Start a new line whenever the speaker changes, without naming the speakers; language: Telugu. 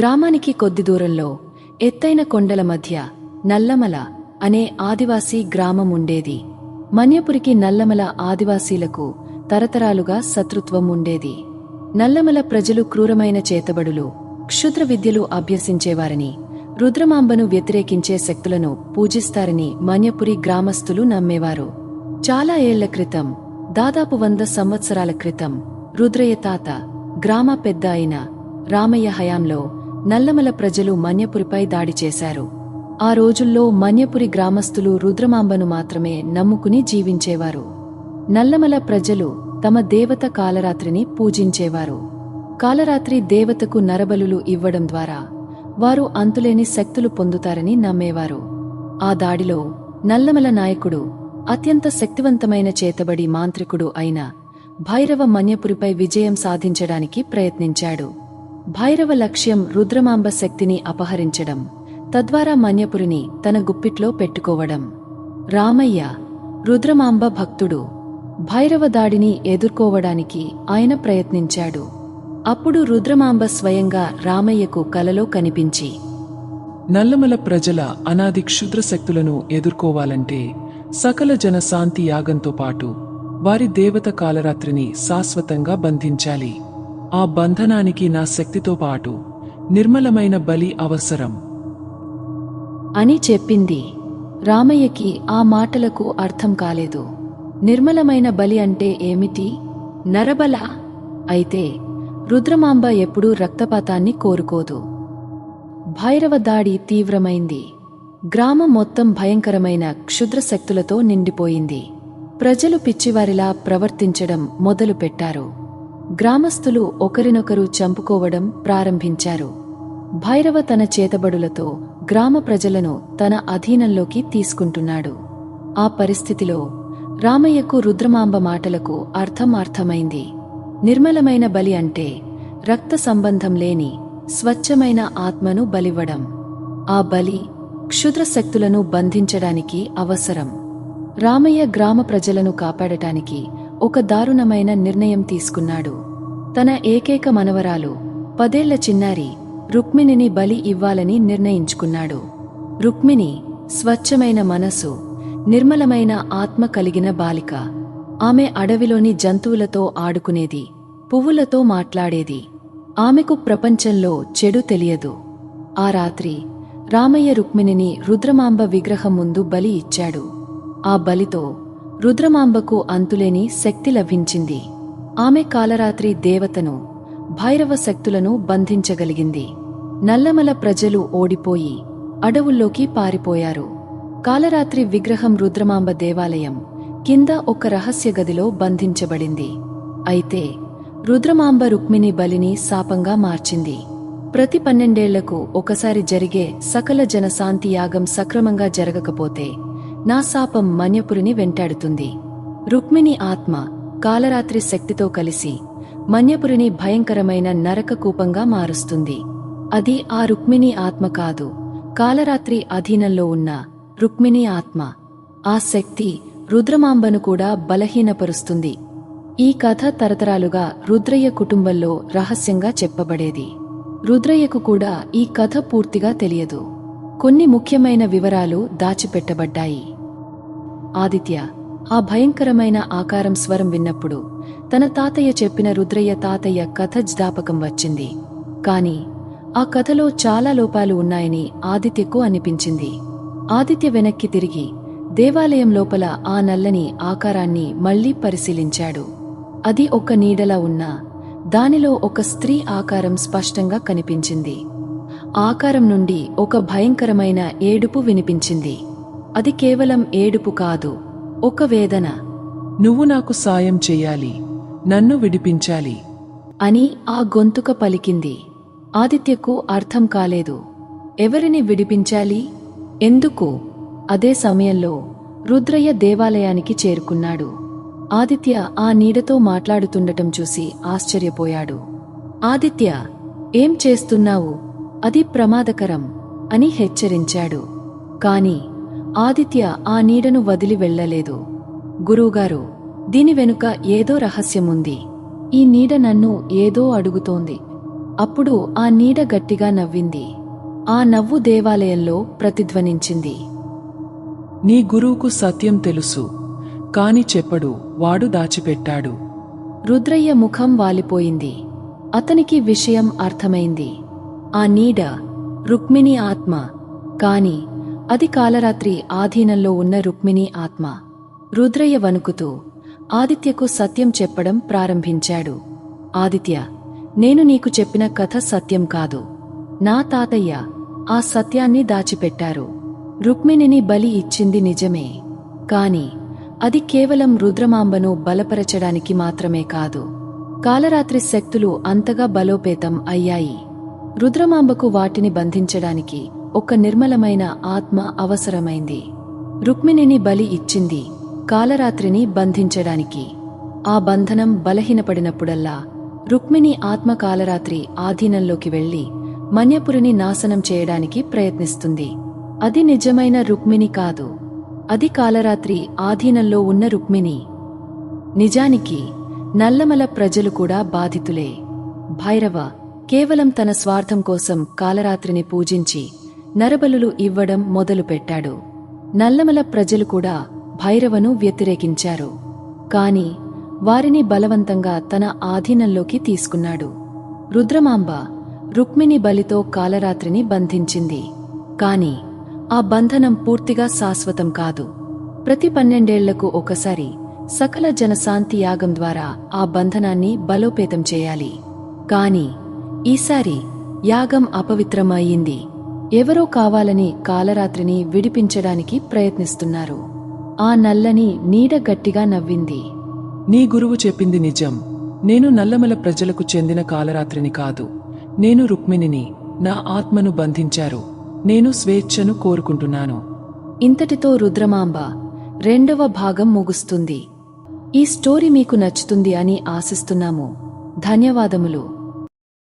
గ్రామానికి కొద్ది దూరంలో ఎత్తైన కొండల మధ్య నల్లమల అనే ఆదివాసీ గ్రామం ఉండేది. మన్యపురికి నల్లమల ఆదివాసీలకు తరతరాలుగా శత్రుత్వం ఉండేది. నల్లమల ప్రజలు క్రూరమైన చేతబడులు క్షుద్ర విద్యలు అభ్యసించేవారని రుద్రమాంబను వ్యతిరేకించే శక్తులను పూజిస్తారని మన్యపురి గ్రామస్తులు నమ్మేవారు. చాలా ఏళ్ళ క్రితం దాదాపు వంద సంవత్సరాల క్రితం రుద్రయ్య తాత గ్రామ పెద్ద అయిన రామయ్య హయాంలో నల్లమల ప్రజలు మన్యపురిపై దాడి చేశారు. ఆ రోజుల్లో మన్యపురి గ్రామస్తులు రుద్రమాంబను మాత్రమే నమ్ముకుని జీవించేవారు. నల్లమల ప్రజలు తమ దేవత కాలరాత్రిని పూజించేవారు. కాలరాత్రి దేవతకు నరబలులు ఇవ్వడం ద్వారా వారు అంతులేని శక్తులు పొందుతారని నమ్మేవారు. ఆ దాడిలో నల్లమల నాయకుడు అత్యంత శక్తివంతమైన చేతబడి మాంత్రికుడు అయిన భైరవ మన్యపురిపై విజయం సాధించడానికి ప్రయత్నించాడు. భైరవ లక్ష్యం రుద్రమాంబ శక్తిని అపహరించడం తద్వారా మన్యపురిని తన గుప్పిట్లో పెట్టుకోవడం. రామయ్య రుద్రమాంబ భక్తుడు భైరవ దాడిని ఎదుర్కోవడానికి ఆయన ప్రయత్నించాడు. అప్పుడు రుద్రమాంబ స్వయంగా రామయ్యకు కలలో కనిపించి
నల్లమల ప్రజల అనాది క్షుద్ర శక్తులను ఎదుర్కోవాలంటే సకల జనశాంతి యాగంతో పాటు వారి దేవత కాలరాత్రిని శాశ్వతంగా బంధించాలి. ఆ బంధనానికి నా శక్తితో పాటు నిర్మలమైన బలి అవసరం.
అని చెప్పింది. రామయ్యకి ఆ మాటలకు అర్థం కాలేదు. నిర్మలమైన బలి అంటే ఏమిటి? నరబల? అయితే రుద్రమాంబ ఎప్పుడూ రక్తపాతాన్ని కోరుకోదు. భైరవ దాడి తీవ్రమైంది. గ్రామం మొత్తం భయంకరమైన క్షుద్ర శక్తులతో నిండిపోయింది. ప్రజలు పిచ్చివారిలా ప్రవర్తించడం మొదలుపెట్టారు. గ్రామస్థులు ఒకరినొకరు చంపుకోవడం ప్రారంభించారు. భైరవ తన చేతబడులతో గ్రామ ప్రజలను తన అధీనంలోకి తీసుకుంటున్నాడు. ఆ పరిస్థితిలో రామయ్యకు రుద్రమాంబ మాటలకు అర్థం అర్థమైంది. నిర్మలమైన బలి అంటే రక్త సంబంధం లేని స్వచ్ఛమైన ఆత్మను బలివ్వడం. ఆ బలి క్షుద్ర శక్తులను బంధించడానికి అవసరం. రామయ్య గ్రామ ప్రజలను కాపాడటానికి ఒక దారుణమైన నిర్ణయం తీసుకున్నాడు. తన ఏకైక మనవరాలు పదేళ్ళ చిన్నారి రుక్మిణిని బలి ఇవ్వాలని నిర్ణయించుకున్నాడు. రుక్మిణి స్వచ్ఛమైన మనసు నిర్మలమైన ఆత్మ కలిగిన బాలిక. ఆమె అడవిలోని జంతువులతో ఆడుకునేది పువ్వులతో మాట్లాడేది. ఆమెకు ప్రపంచంలో చెడు తెలియదు. ఆ రాత్రి రామయ్య రుక్మిణిని రుద్రమాంబ విగ్రహం ముందు బలి ఇచ్చాడు. ఆ బలితో రుద్రమాంబకు అంతులేని శక్తి లభించింది. ఆమె కాలరాత్రి దేవతను భైరవ శక్తులను బంధించగలిగింది. నల్లమల ప్రజలు ఓడిపోయి అడవుల్లోకి పారిపోయారు. కాలరాత్రి విగ్రహం రుద్రమాంబ దేవాలయం కింద ఒక రహస్య గదిలో బంధించబడింది. అయితే రుద్రమాంబ రుక్మిణి బలిని శాపంగా మార్చింది. ప్రతి పన్నెండేళ్ళకు ఒకసారి జరిగే సకల జనశాంతి యాగం సక్రమంగా జరగకపోతే నా శాపం మన్యపురిని వెంటాడుతుంది. రుక్మిణి ఆత్మ కాలరాత్రి శక్తితో కలిసి మన్యపురిని భయంకరమైన నరక కూపంగా మారుస్తుంది. అది ఆ రుక్మిణి ఆత్మ కాదు కాలరాత్రి అధీనంలో ఉన్న రుక్మిణి ఆత్మ. ఆ శక్తి రుద్రమాంబను కూడా బలహీనపరుస్తుంది. ఈ కథ తరతరాలుగా రుద్రయ్య కుటుంబంలో రహస్యంగా చెప్పబడేది. రుద్రయ్యకు కూడా ఈ కథ పూర్తిగా తెలియదు. కొన్ని ముఖ్యమైన వివరాలు దాచిపెట్టబడ్డాయి. ఆదిత్య ఆ భయంకరమైన ఆకారం స్వరం విన్నప్పుడు తన తాతయ్య చెప్పిన రుద్రయ్య తాతయ్య కథ జ్ఞాపకం వచ్చింది. కాని ఆ కథలో చాలా లోపాలు ఉన్నాయని ఆదిత్యకు అనిపించింది. ఆదిత్య వెనక్కి తిరిగి దేవాలయం లోపల ఆ నల్లని ఆకారాన్ని మళ్ళీ పరిశీలించాడు. అది ఒక నీడలా ఉన్నా దానిలో ఒక స్త్రీ ఆకారం స్పష్టంగా కనిపించింది. ఆకారం నుండి ఒక భయంకరమైన ఏడుపు వినిపించింది. అది కేవలం ఏడుపు కాదు ఒక వేదన.
నువ్వు నాకు సాయం చెయ్యాలి నన్ను విడిపించాలి.
అని ఆ గొంతుక పలికింది. ఆదిత్యకు అర్థం కాలేదు. ఎవరిని విడిపించాలి? ఎందుకు? అదే సమయంలో రుద్రయ్య దేవాలయానికి చేరుకున్నాడు. ఆదిత్య ఆ నీడతో మాట్లాడుతుండటం చూసి ఆశ్చర్యపోయాడు. ఆదిత్య ఏం చేస్తున్నావు? అది ప్రమాదకరం అని హెచ్చరించాడు. కాని ఆదిత్య ఆ నీడను వదిలి వెళ్ళలేదు. గురువుగారు దీని వెనుక ఏదో రహస్యముంది. ఈ నీడ నన్ను ఏదో అడుగుతోంది. అప్పుడు ఆ నీడ గట్టిగా నవ్వింది. ఆ నవ్వు దేవాలయంలో ప్రతిధ్వనించింది.
నీ గురువుకు సత్యం తెలుసు. కాని చెప్పడు వాడు దాచిపెట్టాడు.
రుద్రయ్య ముఖం వాలిపోయింది. అతనికి విషయం అర్థమైంది. ఆ నీడ రుక్మిణి ఆత్మ. కాని అది కాలరాత్రి ఆధీనంలో ఉన్న రుక్మిణి ఆత్మ. రుద్రయ్య వణుకుతూ ఆదిత్యకు సత్యం చెప్పడం ప్రారంభించాడు. ఆదిత్య నేను నీకు చెప్పిన కథ సత్యం కాదు. నా తాతయ్య ఆ సత్యాన్ని దాచిపెట్టారు. రుక్మిణిని బలి ఇచ్చింది నిజమే. కాని అది కేవలం రుద్రమాంబను బలపరచడానికి మాత్రమే కాదు. కాలరాత్రి శక్తులు అంతగా బలోపేతం అయ్యాయి. రుద్రమాంబకు వాటిని బంధించడానికి ఒక నిర్మలమైన ఆత్మ అవసరమైంది. రుక్మిణిని బలి ఇచ్చింది కాలరాత్రిని బంధించడానికి. ఆ బంధనం బలహీనపడినప్పుడల్లా రుక్మిణి ఆత్మ కాలరాత్రి ఆధీనంలోకి వెళ్ళి మన్యపురిని నాశనం చేయడానికి ప్రయత్నిస్తుంది. అది నిజమైన రుక్మిణి కాదు. అది కాలరాత్రి ఆధీనంలో ఉన్న రుక్మిణి. నిజానికి నల్లమల ప్రజలు కూడా బాధితులే. భైరవ కేవలం తన స్వార్థం కోసం కాలరాత్రిని పూజించి నరబలులు ఇవ్వడం మొదలుపెట్టాడు. నల్లమల ప్రజలు కూడా భైరవను వ్యతిరేకించారు. కాని వారిని బలవంతంగా తన ఆధీనంలోకి తీసుకున్నాడు. రుద్రమాంబ రుక్మిణి బలితో కాలరాత్రిని బంధించింది. కాని ఆ బంధనం పూర్తిగా శాశ్వతం కాదు. ప్రతి పన్నెండేళ్ళకు ఒకసారి సకల జనశాంతి యాగం ద్వారా ఆ బంధనాన్ని బలోపేతం చేయాలి. కాని ఈసారి యాగం అపవిత్రమయ్యింది ఎవరో కావాలని కాలరాత్రిని విడిపించడానికి ప్రయత్నిస్తున్నారు. ఆ నల్లని నీడ గట్టిగా నవ్వింది.
నీ గురువు చెప్పింది నిజం. నేను నల్లమల ప్రజలకు చెందిన కాలరాత్రిని కాదు. నేను రుక్మిణిని నా ఆత్మను బంధించారు. నేను స్వేచ్ఛను కోరుకుంటున్నాను.
ఇంతటితో రుద్రమాంబ రెండవ భాగం ముగుస్తుంది. ఈ స్టోరీ మీకు నచ్చుతుంది అని ఆశిస్తున్నాము. ధన్యవాదములు.